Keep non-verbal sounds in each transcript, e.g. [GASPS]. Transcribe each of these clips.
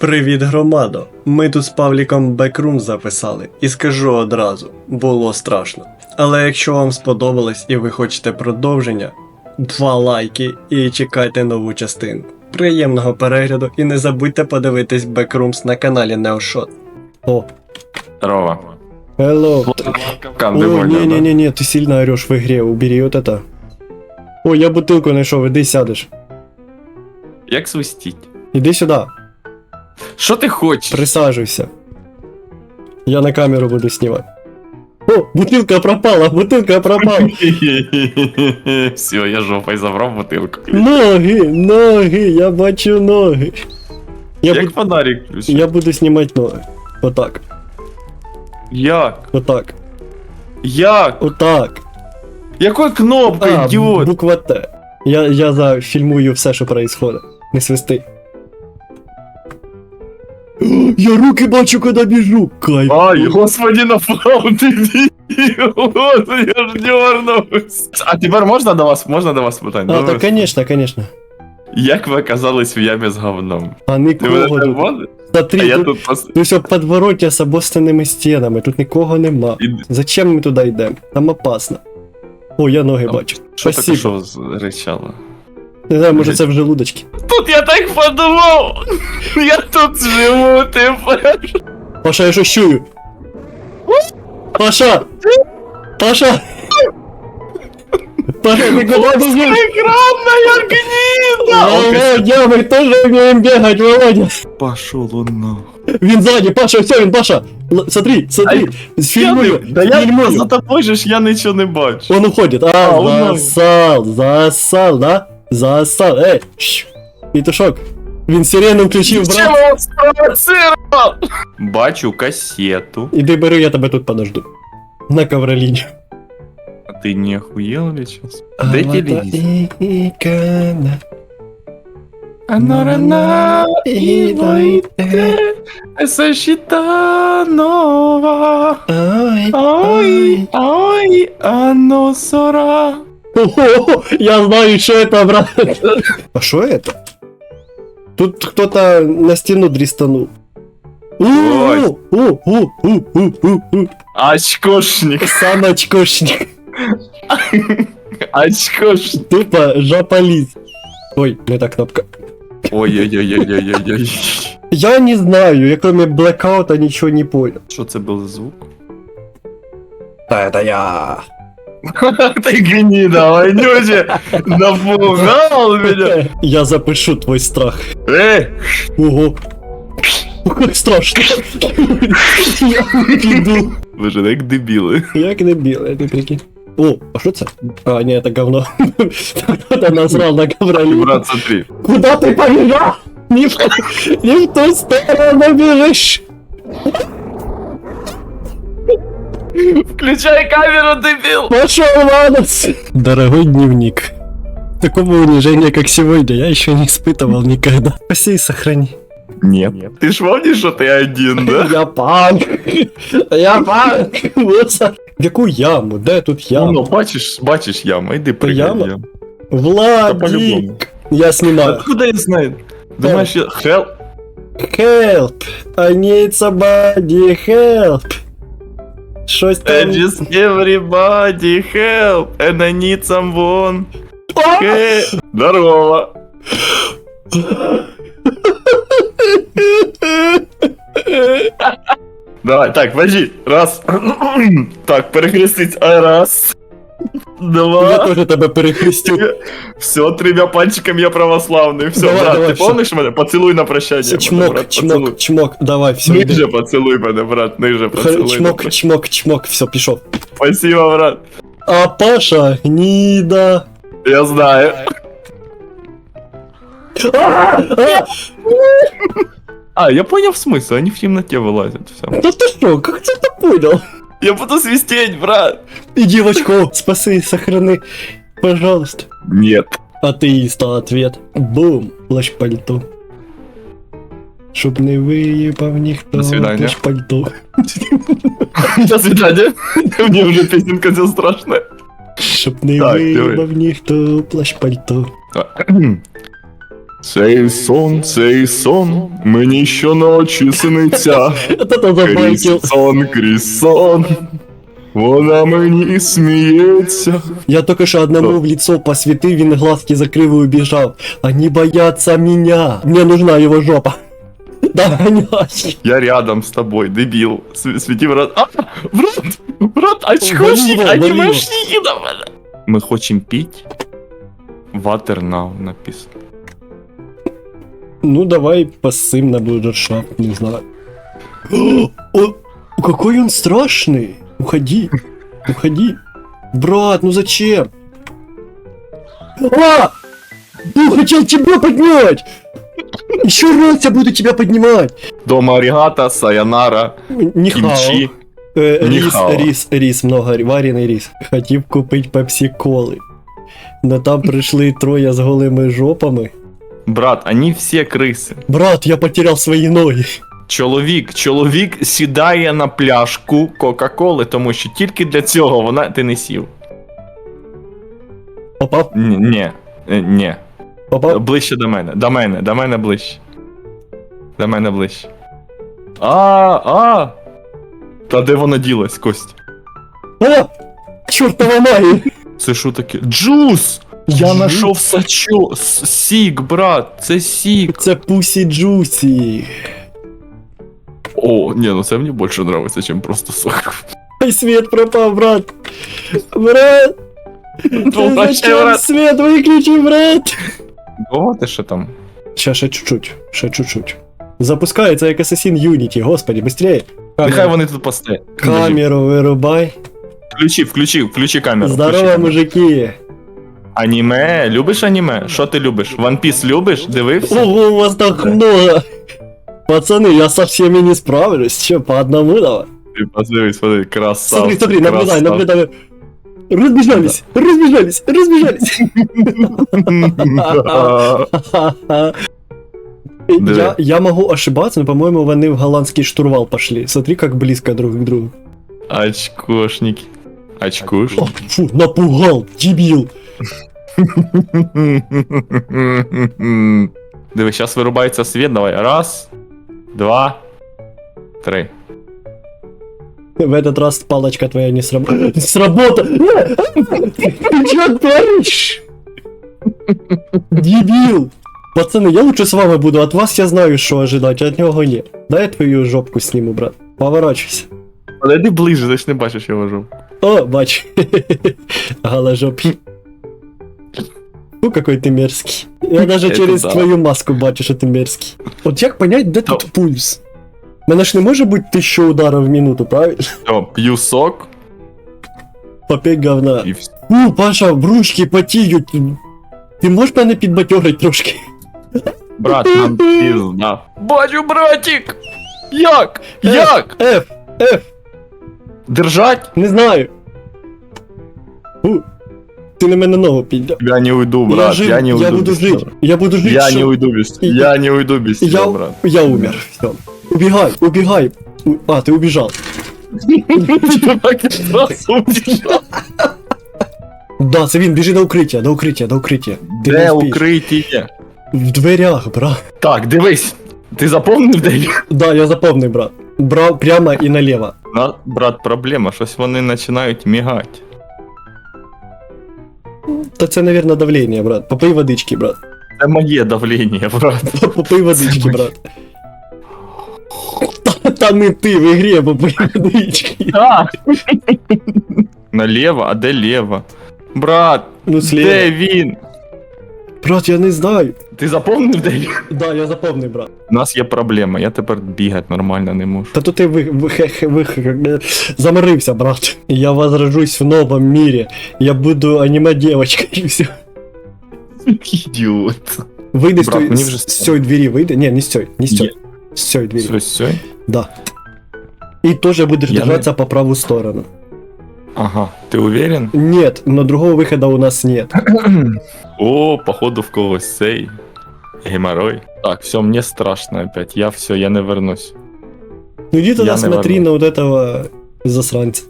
Привіт, громадо! Ми тут з Павліком Бекрум записали, і скажу одразу, було страшно. Але якщо вам сподобалось і ви хочете продовження, два лайки і чекайте нову частину. Приємного перегляду і не забудьте подивитись Бекрумс на каналі Неошот. О, Здорово. hello. Канди О, понял, да? не-не-не, ты сильно орешь в игре, убери вот это. О, я бутылку нашел, иди сядешь. Як свистіть? Иди сюда, Що ти хочеш? присаживайся. Я на камеру буду снимать. О, бутылка пропала, бутылка пропала. [LAUGHS] Все, я жопой забрав бутилку. Ноги, ноги, я бачу ноги. Я, Як буду, фонарик включив? я буду снимать ноги. Вот так, Як? вот так, Як? вот так. Якою кнопкою, ідіот? буква Т. Я, я зафільмую все, що происходит. Не свисти. Я руки бачу, коли біжу. Кайф. Ай, господи, направо ти ідіот, я ж дернувся. А тепер можна до вас, можна до вас питання? А, Добре. так, конечно, конечно. Як ви оказались в ямі з говном? А Ти нікого тут. водиш? Смотри, А я тут, тут тут все подворотня з обостаними стінами, тут нікого нема. Іди. Зачем ми туди йдемо? Там опасно. О, я ноги Там бачу. Що Спасибо. що речало? Не знаю, може це в желудочки. Тут я так подумав! Я тут живу тепер! Паша, я щось чую. Паша! Паша! Паша, ты куда бежишь? Экранная гнида! Володя, мы тоже умеем бегать, Володя! Пошел он нахуй. Він сзади, Паша, все, він Паша! Л- смотри, смотри, сфильмую, Да я сфильмую. за тобой же ж я нічого не бачу. Он уходит. А, А, он ноги. засал, засал, да? Засал. Эй, шш. Петушок. Він сирену включив, брат. Бачу кассету. Іди бери, я тебе тут подожду. На ковролине. А ты не охуел ли сейчас? Де телевизор? Икона. Оно рано Идойте. Защита нова. Ой, Ой, ой, оно сора. Ого, я знаю, что это, брат. А что это? Тут кто-то на стену дристанул. Ой. Очкошник. Сам очкошник. Очкошник. Тупо жаполиз. Ой, не та кнопка. Ой-ой-ой-ой-ой-ой. Я не знаю, я кроме блэкаута ничего не понял. Що це був за звук? Да, это я. [LAUGHS] Ты гнида, вонючий, напугал меня. Я запишу твой страх. Эй, Ого. Ох, Как страшно. Я піду. ви ж як дебіли. Як не біле, ти прикинь. О, а що це? А, ні, это говно. Кто-то насрал на ковролин. Брат, смотри. Куда ты побежал? Не в, не в ту сторону бежишь. [LAUGHS] Включай камеру, дебил. Пошел Ванос! Дорогой дневник. Такого унижения, как сегодня, я еще не испытывал никогда. Спаси и сохрани. Нет. Ты ж помнишь, что ты один, да? [LAUGHS] Я панк! Я панк! Яку яму? Де тут яма? Ну, бачиш, бачиш яму, йди прыгай яма? Владик! Я снимаю. Откуда я знаю? Думаешь, я... Хел... Help! I need somebody help! Щось там... And just everybody help, and I need someone. А! Help. Здорово. Давай, так, подожди. Раз. Так, перехрестить. А, Раз. Я Два. теж тебе перехрестю. Все, тремя пальчиками я православный. Все, Давай, брат, давай, ты всё. помнишь меня? Поцелуй на прощание. Чмок, брат, поцелуй. чмок, чмок. Давай, все. Ниже поцелуй мене, брат, ниже поцелуй. Чмок, чмок, чмок, все, пішов. Спасибо, брат. А Паша гнида. Я знаю. А, а, я понял смысл, они в темноте вылазят, все. Да ты что, как ты это понял? Я буду свистеть, брат. И девочку спаси, сохрани, пожалуйста. Нет. Атеиста ответ. Бум, плащ-пальто. Чтоб не виїбав ніхто До свидання. плащ-пальто. [LAUGHS] До свидания. Мне уже песенка вся страшная. Щоб не Так, виїбав ніхто плащ-пальто. [CLEARS THROAT] Цей сон, цей сон, мені щоночі сниться. [LAUGHS] Это Крізь сон, крізь сон. Вона мені сміється. Я только что одному в лицо посветил, він глазки закрыл и убежал. Они боятся меня. Мне нужна его жопа. [LAUGHS] Догонять. Я рядом з тобою, дебіл. Св- Світі в рот. А, брат, брат, очкошник, Валіво, анімешники на мене. Ми хочемо піть. Water now написано. Ну давай посым на брудершафт, не знаю. [GASPS] О, какой он страшный. Уходи. Уходи. Брат, ну зачем? А! Ну, хотел тебя поднять! Еще раз я буду тебя поднимать! Дома арігата, саянара, Нихао. кімчі. Э, рис, Нихао. рис, рис, много, вареный рис. Хотів купить пепсі-коли. Но там прийшли троє з голими жопами. Брат, вони всі криси. Брат, я потерял свої ноги. Чоловік, чоловік сідає на пляшку Кока-Коли, тому що тільки для цього вона ти не сів. Попав? Ні, ні, е, ні. Попав? Ближче до мене, до мене, до мене ближче. До мене ближче. А, а. Та де вона ділась, Кость? А! Чортова магія! Це що таке? Джус! Я знайшов сачо. с- Сік, брат, це сік. Це пусі джусі. О, ні, ну це мені більше подобається, ніж просто сок. Ой, свет пропав, брат. Брат! Ну, вообще, Зачем брат. свет выключи, брат? О, ти що там? Ще, ще чуть-чуть, ще чуть-чуть. Запускається як Assassin Unity, господи, быстрее. Нехай вони тут постоять. Камеру вирубай. Включи, включи, включи камеру. Здорово, включи. мужики. Аніме, любиш аніме? Що ти любиш? One Piece любиш? Дивився? Ого, у вас так много. Пацаны, я со всеми не справлюсь. Че, по одному давай? Ти Подивись, подивись, красава. Смотри, смотри, наблюдай, наблюдай. Разбежались, разбежались, разбежались. Я, я могу ошибаться, но, по-моему, вони в голландский штурвал пошли. Смотри, как близко друг к другу. Очкошники. О, Очкошники. фу, напугал, дебил. [LAUGHS] Диви, зараз вирубається світ, давай. Раз, два, три. В этот раз палочка твоя не сработала. [LAUGHS] Сработала! Ты что творишь? Дебил! Пацаны, я лучше с вами буду, от вас я знаю, что ожидать, от него нет. Дай я твою жопку сниму, брат. Поворачивайся. Подойди ближче, ти ж не бачиш його жопу. О, бач. [LAUGHS] Голожопий. Ну, какой ты мерзкий. Я даже Это через да. твою маску бачу, що ти мерзкий. От як понять, де тут пульс? Мене ж не може бути тисяча ударів в минуту, правильно? Все, [LAUGHS] п'ю сок Попей говна. і все. Ну, Паша, бручки потіють. Ти можеш мене підбатьорить трошки? Брат, нам пізда. [LAUGHS] Бачу, братик! Як? Як? Ф, Ф, Держать? не знаю. Фу. Ти на мене ногу підняв. Я не уйду, брат, я, жив, не уйду. я буду без жить. тебя. Я буду жить. Я не уйду без Я не уйду без тебя, Я, брат. я умер. Все. Убегай, убегай. У- А, ты убежал. Да, це він, біжи до укриття, до укриття, до укриття. Ти не Де укриття? В дверях, брат. Так, дивись. Ти заповнив де? Да, я заповнив, брат. Брав прямо і наліво. На, брат, проблема, щось вони починають мігати. Та це, наверное, давлення, брат. Попий водички, брат. Це моє давлення, брат. Попий водички, брат. Та, та не ти в ігрі, попий [LAUGHS] водички. Наліво, а де ліво? Брат, Ну, де він? Брат, я не знаю. Ти заповнив де? Да, я заповнив, брат. У нас є проблема, я тепер бігати нормально не можу. Та то ти ви, ви, хе- хе- ви, хе- заморився, брат. Я возрожусь в новом мире. Я буду аниме-девочкой и [LAUGHS] все. Ідіот. Вийди з Брат, той, мені вже з, з цієї двері, вийди. Ні, не з цієї, не з цієї. З цієї двері. Все, все. Да. І теж будеш Я не- держаться по праву сторону. Ага, ти уверен? Нет, но другого выхода у нас нет. [CLEARS THROAT] О, походу в когось цей. Геморрой. Так, все, мне страшно опять. Я все, я не вернусь. Ну иди тогда Я, смотри наверно. на вот этого засранца.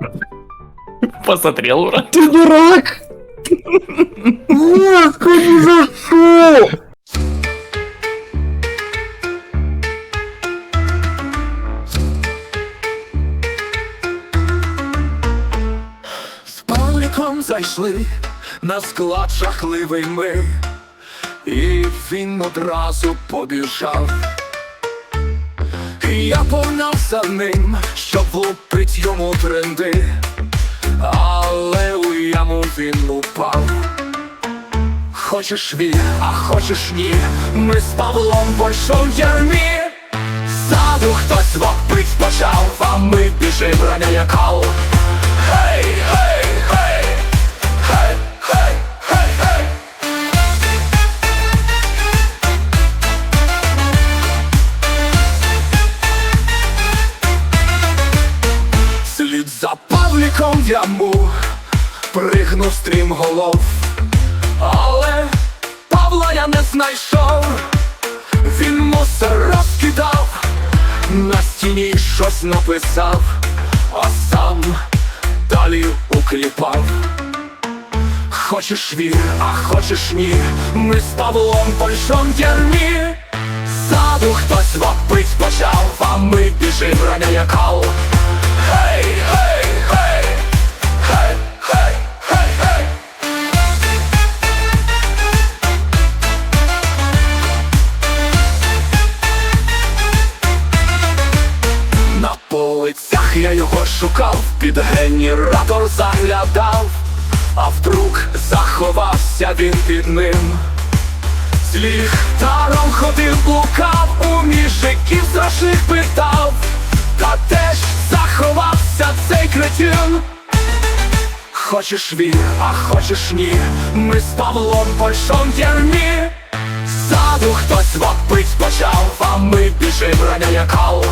[LAUGHS] Посмотрел, брат. Ты дурак! Господи, за що? З Павліком зайшли на склад жахливий мир, і він одразу побіжав. І я погнав за ним, щоб влупить йому тренди, але у яму він упав. Хочеш вір, а хочеш ні, ми з Павлом в ярмі. Ззаду хтось вопить почав, а ми біжим, раняє кал. Гей, гей, голов, але Павла я не знайшов, він мусор розкидав, на стіні щось написав, а сам далі укліпав. Хочеш вір, а хочеш ні, ми з Павлом большом ярмі. Ззаду хтось вопить почав, а ми біжим, раняє кал. Він під ним. З ліхтаром ходив, блукав, у міжиків страшних питав, та теж заховався цей кретин. Хочеш вір, а хочеш ні, ми з Павлом в большом ярмі. Ззаду хтось вопить почав, а ми біжим, раняє кал.